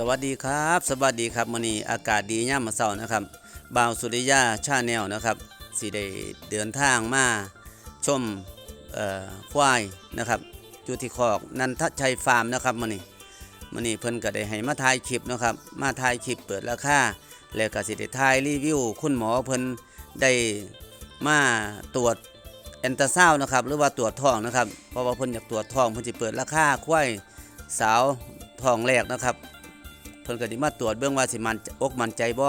สวัสดีครับ สวัสดีครับมื้อนี้อากาศดีย่ามมื้อเช้านะครับบ่าวสุริยาชาแนลนะครับสิได้เดินทางมาชมควายนะครับอยู่ที่คอกนันทชัยฟาร์มนะครับมื้อนี้มื้อนี้เพิ่นก็ได้ให้มาถ่ายคลิปนะครับ มาถ่ายคลิปเปิดราคาแล้วก็สิได้ถ่ายรีวิว คุณหมอเพิ่นได้มาตรวจแอนตาซาวน์นะครับหรือว่าตรวจท้องนะครับเพราะว่าเพิ่นอยากตรวจท้องเพิ่นสิเปิดราคาควายสาวท้องแรกนะครับ พิ่นก็สิมาตรวจเบื้องว่าสิมันอกมันใจบ่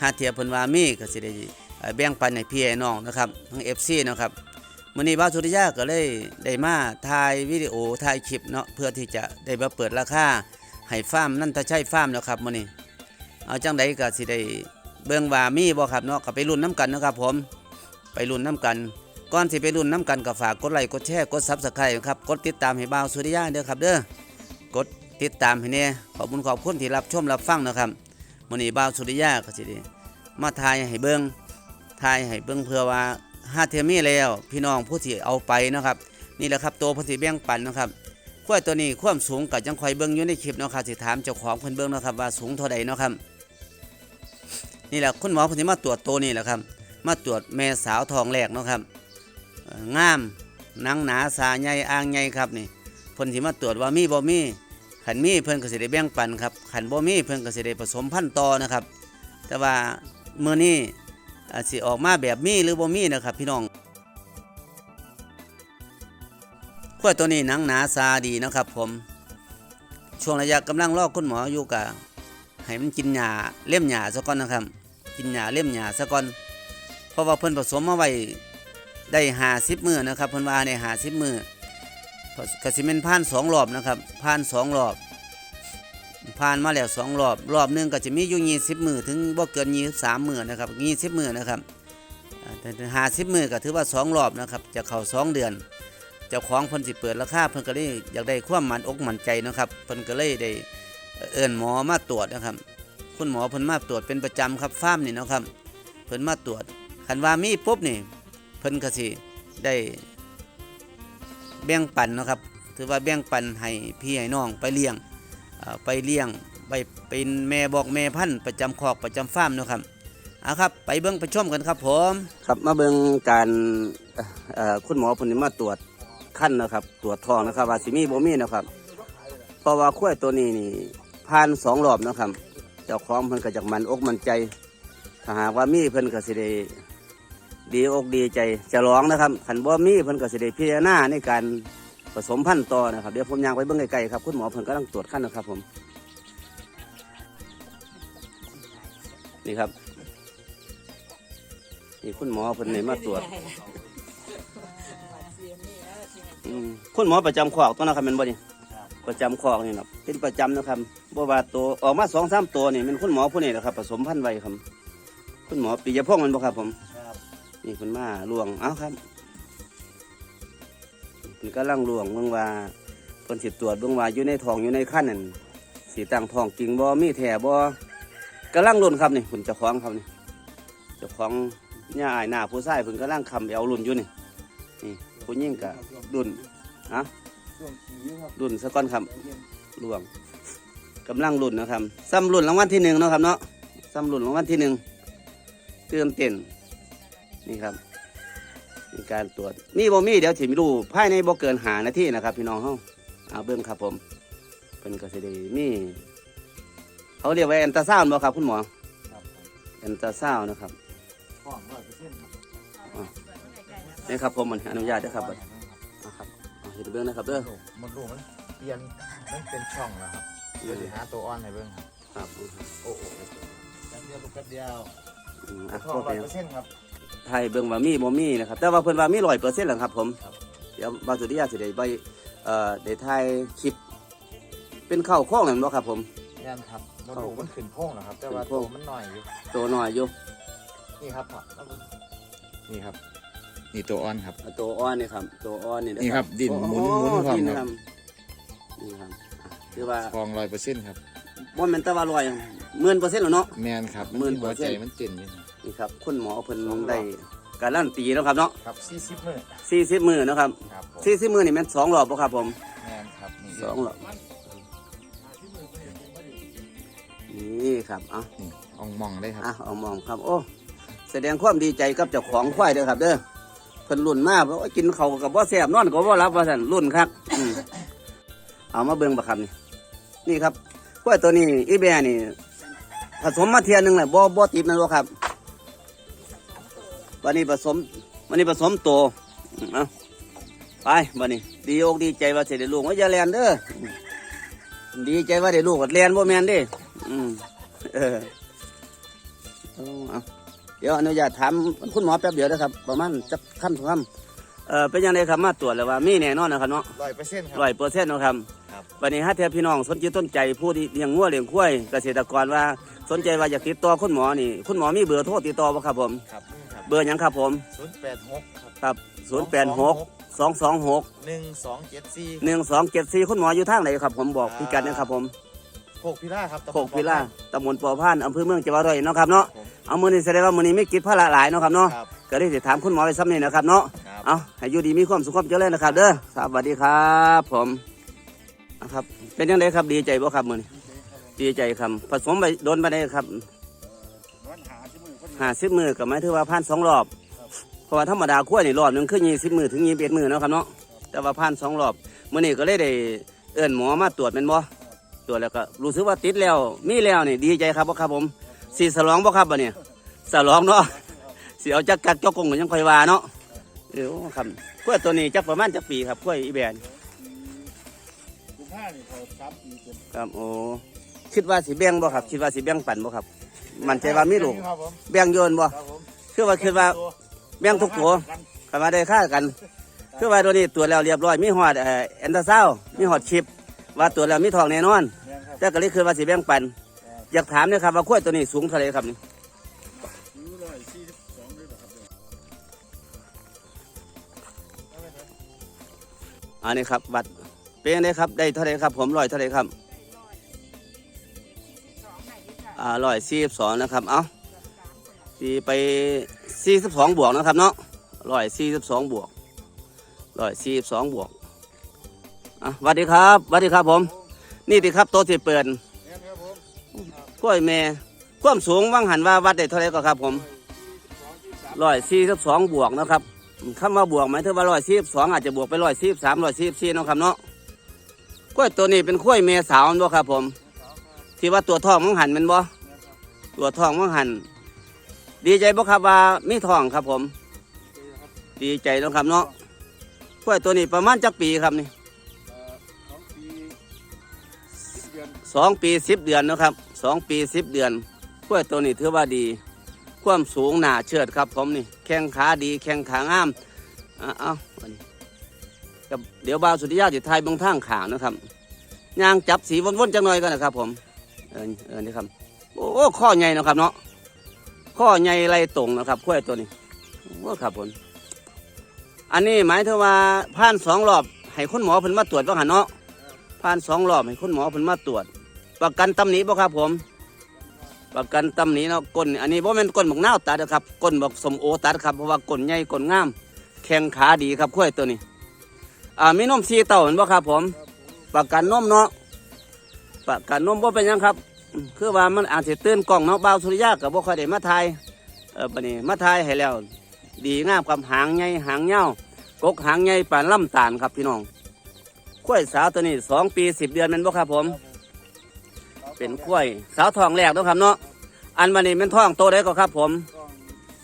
หาเทียเพิ่นว่ามีก็สิได้เอ่อแบ่งปันให้พี่ให้น้องนะครับทั้ง FC นะครับมื้อนี้บ้าวสุริยาก็เลยได้มาถ่ายวิดีโอถ่ายคลิปเนาะเพื่อที่จะได้มาเปิดราคาให้ฟาร์มนั่นถ้าใช่ฟาร์มแล้วครับมื้อนี้เอาจังไดก็สิได้เบิ่งว่ามีบ่ครับเนาะก็ไปลุ้นน้กันนะครับผมไปลุ้นน้กันก่อนสิไปลุ้นน้กันก็ฝากกดไลค์กดแชร์กด Subscribe ครับกดติดตามให้บ้าวสุริยาเด้อครับเด้อกด ติดตามให้แน่ขอบคุณขอบคุณที่รับชมรับฟังนะครับมื้อนี้บ่าวสุริยาก็สิได้มาทายให้เบิ่งทายให้เบิ่งเพื่อว่าห้าเทมีแล้ว พี่น้องผู้ที่เอาไปนะครับ นี่แหละครับตัวผู้ที่แบ่งปันนะครับขั้วตัวนี้ความสูงก็จังคอยเบิ่งอยู่ในคลิปนะครับสิถามเจ้าของเพิ่นเบิ่งนะครับว่าสูงเท่าใดนะครับนี่แหละคุณหมอเพิ่นสิมาตรวจตัวนี่แหละครับ มาตรวจแม่สาวทองแรกนะครับงามนังหนาสาใหญ่อ่างใหญ่ครับนี่เพิ่นสิมาตรวจว่ามีบ่มี ขันมีเพิ่นก็สิได้แบ่งปันครับขันบ่มีเพิ่นก็สิได้ผสมพันธุ์ต่อนะครับ แต่ว่าเมื้อนี้อาสิออกมาแบบมีหรือบ่มีนะครับ พี่น้องขั้วตัวนี้หนังหนาซาดีนะครับ ผม ช่วงระยะกำลังรอคุณหมออยู่กับให้มันกินหญ้าเล่มหญ้าซะก่อนนะครับ กินหญ้าเล่มหญ้าซะก่อนเพราะว่าเพิ่นผสมมาไว้ได้50มื้อนะครับเพิ่นว่าใน50มื้อ กสิเมนผ่านสองรอบนะครับผ่านสองรอบผ่านมาแล้วสองรอบ รอบหนึ่งก็จะมีอยู่ยี่สิบมือถึงบ่เกินยี่สามมือนะครับยี่สิบมือนะครับหาสิบมือก็ถือว่าสองรอบนะครับจะเข้าสองเดือนเจ้าของเพิ่นสิเปิดราคาเพิ่นก็เลยอยากได้ความมันอกมันใจนะครับเพิ่นก็เลยได้เอิ้นหมอมาตรวจนะครับ คุณหมอเพิ่นมาตรวจเป็นประจำครับฟาร์มนี่นะครับเพิ่นมาตรวจคันว่ามีปุ๊บนี่เพิ่นก็สิได้ แบ่งปันนะครับ ถือว่าแบ่งปันให้พี่ให้น้องไปเลี้ยงไปเลี้ยงไปเป็นแม่บอกแม่พันธุ์ประจำคอกประจำฟาร์มนะครับเอาครับ ไปเบิ้งไปชมกันครับผมครับมาเบิ้งการคุณหมอคนนี้มาตรวจขั้นนะครับ ตรวจทองนะครับว่าสิมีบ่มีนะครับเพราะว่าขั้วยตัวนี้นี่ผ่านสองรอบนะครับ เจ้าของเพิ่นก็จากมันอกมันใจถ้าหากว่ามีเพิ่นก็สิได้ ดีอกดีใจจะร้องนะครับขันบ่มีเพิ่นก็สิได้พิจารณาในการผสมพันธุ์ต่อนะครับเดี๋ยวผมย่างไปเบิ่งไกลๆครับคุณหมอเพิ่นกำลังตรวจขั้นนะครับผมนี่ครับนี่คุณหมอเพิ่นนี่มาตรวจอืมคุณหมอประจำคอกตัวนะครับแม่นบ่นี่ประจำคอกนี่ครับเป็นประจำนะครับบ่ว่าตัวออกมาสองสามตัวนี่เป็นคุณหมอผู้นี้แหละครับผสมพันธุ์ไว้ครับ คุณหมอปิยพงษ์แมันบ่ครับผม นี่คุณมาลวงเอาครับมันก็ลังลวงเบิ่งว่าเพิ่นสิตรวจเบิ่งว่าอยู่ในท้องอยู่ในขั้นนั่นสีตั้งท้องจริงบ่มีแถบ่กำลังลุ่นครับนี่คุณเจ้าของครับนี่เจ้าของย่าอายหน้าผู้ชายเพิ่นกำลังคำเอวลุ่นอยู่นี่นี่ผู้หญิงก็รุ่นอะรุ่นซะก่อนครับลวงกำลังรุ่นนะครับซ้ำรุ่นรางวัลที่หนึ่งเนาะครับเนาะซ้ำรุ่นรางวัลที่หนึ่งตื่นเต้น นี่ครับมีการตรวจมีบ่มีเดี๋ยวถิมดูภายในบ่เกินหานาทีนะครับ พี่น้องเฮาเอาเบิ่งครับผมเป็นกสิไดีมีเขาเรียกว่าแอนตาซาวน์บ่ครับคุณหมอครับแอนตาซาวน์นะครับห้องร้อยเปอร์เซ็นต์ครับนี่ครับผมมันอนุญาตเด้อครับบัดเอาครับเอาเห็นเบิ่งนะครับเด้อมันรู้มันเปลี่ยนมันเป็นช่องแล้วครับเดี๋ยวสิหาตัวอ่อนให้เบิ่งครับครับโอ้โหแป๊บเดียวลูกแป๊บเดียวอืมอะห้องก็ร้ไปอยเปอร์เซ็นต์ครับ ไทยเบิ่งว่ามีบ่มีนะครับ แต่ว่าเพิ่นว่ามี100%แล้วครับผม เดี๋ยวบางสุริยาสิได้ไปเอ่อได้ถ่ายคลิป เป็นข้าวข้องนั่นบ่ครับผม แน่นครับมันรู้มันขึ้นโพ่งนะครับ แต่ว่าขึ้นโพ่ตัวงมันหน่อยอยู่ ตัวน้อยอยู่นี่ครับพ่อแล้วมันนี่ครับ นี่ตัวอ่อนครับ ตัวอ่อนนี่ครับตัวอ่อนนี่นะนี่ครับดินหมุนโอ้หมุนพร้อมดินครับนี่ครับอะคือว่าทองร้อยเปอร์เซ็นต์ครับบ่แม่นแตะว่าร้อยหมื่นเปอร์เซ็นต์แล้วเนาะ แมนครับหมื่นหัวใจเปอร์เซ็นต์มันเต้นอยู่นะ นี่ครับ คุณหมอเพิ่นได้การลั่นตีแล้วครับเนาะครับสี่สิบมื้อ40มื้อเนาะครับครับผม40มื้อนี่แม่นสองรอบบ่ครับผมแมนครับนี่สองรอบครับเอานี่อองมองเลยครับ อะเอามองครับ โอ้แสดงความดีใจกับเจ้าของควายเด้อครับ เด้อเพิ่นรุ่นมากเพราะว่ากินเขาวกับบ่แซ่บนอนก็บ่รับว่าซั่นรุ่นครับอืมเอามาเบิ่งบ่ครับนี่นี่ครับควายตัวนี้อีแบนี่ผสมมาเทียหนึงแหละบ่บ่ติดนั่นบ่ครับ วันนี้ผสมวันนี้ผสมโตอืมเอาไปวันนี้ ดีอกดีใจว่าสิได้ลูกว่าอย่าแลนเด้ออืมดีใจว่าได้ลูกว่าแลนบ่แม่นเด้อืมเออเอาเอาเดี๋ยวอนุญาตถามคุณหมอแป๊บเดียวนะครับประมาณจักคำสองคำเออเป็นยังไงครับมาตรวจแล้วว่ามีแน่นอนนะครับเนาะร้อยเปอร์เซ็นต์ครับร้อยเปอร์เซ็นต์นะครับครับวันนี้ฮะเทียพี่น้องสนใจต้นใจผู้ที่เลี้ยงงัวเลี้ยงควายเกษตรกรว่าสนใจว่าอยากติดต่อคุณหมอนี่ คุณหมอมีเบอร์โทรติดต่อบ่ครับผมครับนี่ครับ เบอร์หยังครับผม ศูนย์แปดหกครับครับศูนย์แปดหกสองสองหกหนึ่งสองเจ็ดสี่หนึ่งสองเจ็ดสี่คุณหมออยู่ทางไหนครับผมบอกพิกัดนะครับผมโคกพิล่าครับตำบลโคกพิล่าตำบลปอพานอำเภอเมืองจังหวัดร้อยเอ็ดเนาะครับเนาะผมเอามือนี้แสดงว่ามือนี้ไม่กิดพระละหลายเนาะครับเนาะ ครับ ก็ได้สิถามคุณหมอไปซ้ำนี่นะครับเนาะ ครับ เอาให้อยู่ดีมีความสุขความเจริญนะครับ เด้อสวัสดีครับผมนะครับ เป็นยังไงครับดีใจบ่ครับมือนี้ดีใจครับ ผสมไปโดนไปได้ครับ ห้าสิบมือกับหมายถึงว่าพันสองรอบ เพราะว่าธรรมดาขั้วนี่รอบนึงคือยี่สิบมือถึงยี่สิบเอ็ดมือเนาะครับเนาะแต่ว่าพันสองรอบมื่อนี้ก็เลยได้เอิ้นหมอมาตรวจเป็นบ่ตรวจแล้วก็รู้สึกว่าติดแล้วมีแล้วนี่ดีใจครับบ่ครับผมสีสลองบ่ครับบ่เนี่ยสลองเนาะสีเอาจักกักจกกงก็ยังคอยว่าเนาะเออครับกล้วตัวนี้จักประมาณจักปีครับกล้วอีแบนสิบห้านี่เขาสามปีเต็มครับโอ้คิดว่าสิแบ่งบ่ครับ คิดว่าสิแบ่งปันบ่ครับ มันใจว่ามีลูกครับผมแบ่งโยนบ่ครับผมคือว่าคิดว่าแบ่งทุกตัวกันกันมาได้ค่ากัน คือว่าตัวนี้ตรวจแล้วเรียบร้อยมีหอดเอ่อแอนตาซาวด์มีหอดชิป ว่าตรวจแล้วมีทองแน่นอนแม่นครับแต่ก็เลยคือว่าสิแบ่งปัน อยากถามเนี่ยครับว่ากล้วยตัวนี้สูงเท่าไหรครับนี่อยู่ร้อยสี่สิบสองเลยเหรอครับเนี่ยอันนี้ครับบัตรเป็นยังไงครับได้เท่าไหรครับ ผมร้อยเท่าไหรครับ อ่าร้อยสี่สิบสองนะครับ เอ้าสี่ไปสี่สิบสองบวกนะครับเนาะร้อยสี่สิบสองบวกร้อยสี่สิบสองบวกอะสวัสดีครับสวัสดีครับผม นี่ติครับโต๊ะที่เปิดแม่นครับผมกล้วยแม่ความสูงว่างหันว่าวัดได้เท่าไหรก็ครับผมสองยี่สิบสามร้อยสี่สิบสองบวกนะครับคำว่าบวกหมายถึงว่าร้อยสี่สิบสองอาจจะบวกไปร้อยสี่สิบสามร้อยสี่สิบสี่นาะครับเนาะกล้วยตัวนี้เป็นกล้วยแม่สาวบ่ครับผม ที่ว่าตัวทองมังหันแมันบ่ตัวทองมังหัน ดีใจบ่ครับว่ามีทองครับผม ดีใจเนาะครับเนาะกล้วยตัวนี้ประมาณจักปีครับนี่สองปีสิบเดือนเนาะครับสองปีสิบเดือนกล้วยตัวนี้ถือว่าดี ความสูงหนาเชิดครับผมนี่ แข้งขาดีแข้งขางามอะเอาอันนี้กับเดี๋ยวบ่าวสุธิยาจะทายบางทางขางนะครับยางจับสีวนๆจังหน่อยกันนะครับผม เออเออนี่ครับ โอ้ข้อใหญ่นะครับเนาะข้อใหญ่ไรตรงนะครับกล้วยตัวนี้โอ้ครับผมอันนี้หมายถึงว่าผ่านสองรอบให้คุณหมอเพิ่นมาตรวจว่าหันเนาะผ่านสองรอบให้คุณหมอเพิ่นมาตรวจ ประกันตำหนิบ่ครับผม ประกันตำหนิเนาะก้นอันนี้บ่แม่นก้นบักนาวตัดนะครับก้นบักสมโอตัดครับเพราะว่าก้นใหญ่ก้นงาม แข้งขาดีครับข้อยตัวนี้ อ่ามีนมซีเต่าเห็นบ่ครับผม ประกันนมเนาะ ประกันนมบ่เป็นหยังครับอืมคือว่ามันอาจสิตื่นกล้องเนาะบ่าวสุริยะก็บ่ค่อยได้มาถ่ายเออบัดนี้มาถ่ายให้แล้ว ดีงามกับหางใหญ่หางยาวกกหางใหญ่ปานลำตาลครับพี่น้องกล้วยสาวตัวนี้สองปีสิบเดือนแมันบ่ครับผม เป็นกล้วยสาวทองแรกเนาะครับเนาะอันวันนี้เป็นทองโตได้ก็ครับผม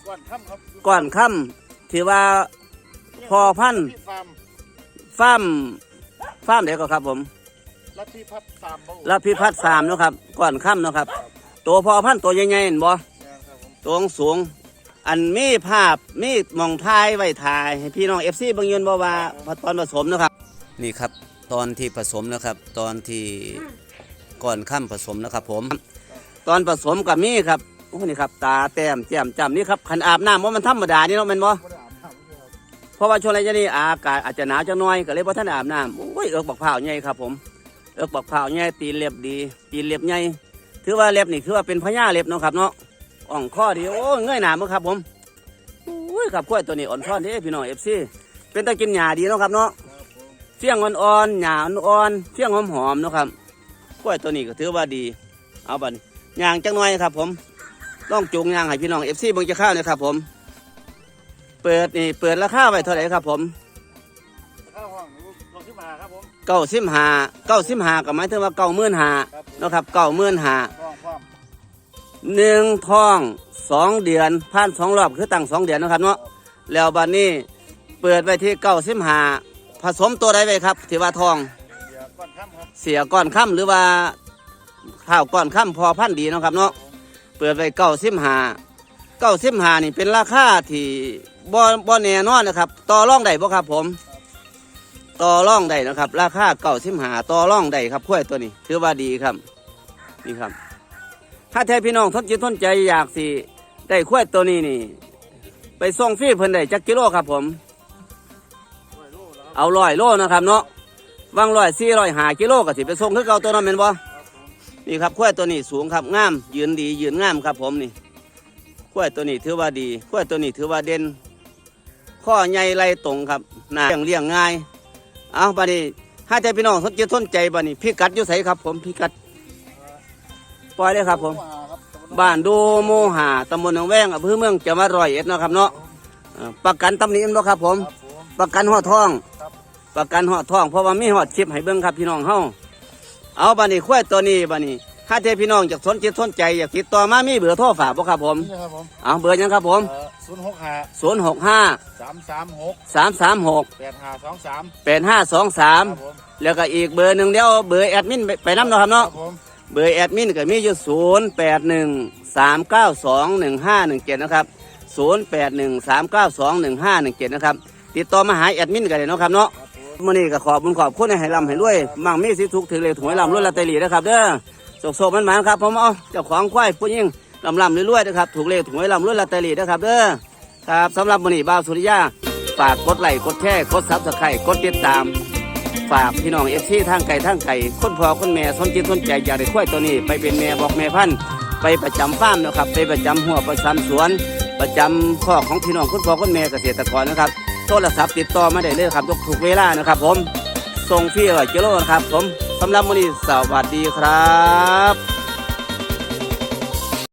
ก้อนค่ำครับก้อนค่ำถือว่าพอพันธุ์ที่ฟาร์มฟาร์มฟาร์มเด็กก็ครับผม ลัทธิพัฒน์ฟาร์มบ่รับพิพัฒน์สามเนาะครับก้อนค่ำเนาะครับ ตัวพอพันธุ์ตัวใหญ่ๆเห็นบ่แม่นครับผมตัวสูงอันมีภาพมีหมองทายไว้ถ่ายให้พี่น้องเอฟซีบางยืนบ่ว่าตอนผสมนะครับ นี่ครับตอนที่ผสมนะครับ ตอนที่ก่อนค่ำผสมนะครับ ผม ตอนผสมกับมีครับโอ้นี่ครับ ตาแต้มแจ่มจำนี่ครับขันอาบน้ำว่ามันธรรมดานี่เนาะแมันบ่ไม่ได้อาบน้ำเลยครับเพราะว่าช่วงระยะนี้อากาศอาจจะหนาวจังน้อยก็เลยบ่ท่านอาบน้ำโอ้ยเอิกบักพร้าวใหญ่ครับผม เอิกบักพร้าใหญ่ตีเล็บดี ตีเล็บใหญ่ถือว่าเล็บนี่ถือว่าเป็นพญาเล็บเนาะครับเนาะอ่องข้อดีโอ้เงยหนามั้งครับผมโอ้ยครับกล้วยตัวนี้อ่อนช้อนเด้พี่น้องเอฟซีเป็นตะกินหญ้าดีเนาะครับเนาะเฟี้ยงอ่อนๆหญ้าอ่อนๆเฟี้ยงหอมๆเนาะครับกล้วยตัวนี้ก็ถือว่าดี เอาบัดนี้ยางจังน้อยครับ ผมต้องจูงยางให้พี่น้องเอฟซีเบิ่งจะข้าวนะครับผม เปิดนี่เปิดราคาไว้เท่าไหร่ครับผม เก้าสิบห้าเก้าสิบห้าก็หมายถึงว่าเก้าหมื่นห้านะครับเก้าหมื่นห้าหนึ่งท้องสองเดือนผ่านสองรอบคือตั้งสองเดือนนะครับเนาะแล้วบัดนี้เปิดไว้ที่เก้าสิบห้าผสมตัวใดไว้ครับที่ว่าทองเดี๋ยก้อนค่ำครับเสียก้อนค่ำหรือว่าข้าวก้อนค่ำพอพันดีนะครับเนาะเปิดไว้เก้าสิบห้าเก้าสิบห้านี่เป็นราคาที่บ่บ่แน่นอนนะครับ ต่อรองได้บ่ครับผม ต่อร่องได้นะครับ ราคาเก้าสิบห้าต่อร่องได้ครับข้วยตัวนี้ถือว่าดีครับนี่ครับ ถ้าแท้พี่น้องทนจิตทนใจอยากสิได้ข้วยตัวนี้นี่ ไปส่งฟรีเพิ่นได้จักกิโลครับผม เอาร้อยโลนะครับ เนาะวางร้อยสี่ร้อยหากิโลก็สิไปส่งคือเก่าตัวนั้นเป็นบ่ครับผมนี่ครับข้วยตัวนี้สูงครับงาม ยืนดียืนงามครับผมนี่ข้วยตัวนี้ถือว่าดีข้วยตัวนี้ถือว่าเด่นข้อใหญ่ไรตรงครับหนาเลี้ยงเลี้ยงง่าย เอาบัดนี้ถ้าใจพี่น้องสนใจสนใจบัดนี้พี่กัดอยู่ไสครับ ผมพี่กัด ปล่อยเลยครับ ผมหัวครับตะวันบ้านโดโมหาตำบลหนองแวงอำเภอเมืองจังหวัดร้อยเอ็ดเนาะครับเนาะเอ่อประกันตำหนิเนาะครับ ผม ครับผมประกันหอดทอง ครับประกันหอดทอง เพราะว่ามีหอดชิปให้เบิ่งครับพี่น้องเฮาเอาบัดนี้ควายตัวนี้บัดนี้ถ้าเทพี่น้องอยากสนจิตสนใจอยากติดต่อมามีเบอร์โทรฝากบ่ครับผม นี่นะครับผมเอาเบอร์หยังครับผม ศูนย์หกห้า065สามสามหก336แปดห้าสองสาม8523ครับผมแล้วก็อีกเบอร์หนึ่งเดียวเบอร์แอดมินไปไปนํเนาะครับครัเนาะ บผมเบอร์แอดมินก็มีอยู่ 081 392 1517 นะครับ 081 392 1517 นะครับ ติดต่อมาหาแอดมินกันเลยเนาะครับเนาะครับผมมื่อนี้ก็ขอบบุญขอบคุณให้ร่ำให้รวย มั่งมีสิทุกถือเลยถวยร่ำรวยลอตเตอรี่นะครับเด้อโศกโศกมันหมานครับผมเอาเจ้าของควายผู้ยิ่ง ร่ำร่ำรวยๆนะครับถูกเลขถูกไวยร่ำรวยลอตเตอรี่นะครับเด้อครับสำหรับมื่อนี้บ่าวสุริยาฝากกดไลค์กดแชร์กดซับสไครต์กดติดตาม ฝากพี่น้องเอฟซีทางไก่ทางไก่คนพ่อคนแม่สนจิตสนใจอยากได้ควายตัวนี้ ไปเป็นแม่บอกแม่พันธุ์ไปประจำฟาร์มนะครับไปประจำหัวประจำสวน ประจำข้อของพี่น้องคุณพ่อคุณแม่เกษตรกรนะครับโทรศัพท์ติดต่อมาได้เลยครับทุกเวลานะครับ ผมส่งฟรีร้อยกิโลนะครับ ผมสำหรับมื้อนี้สวัสดีครับ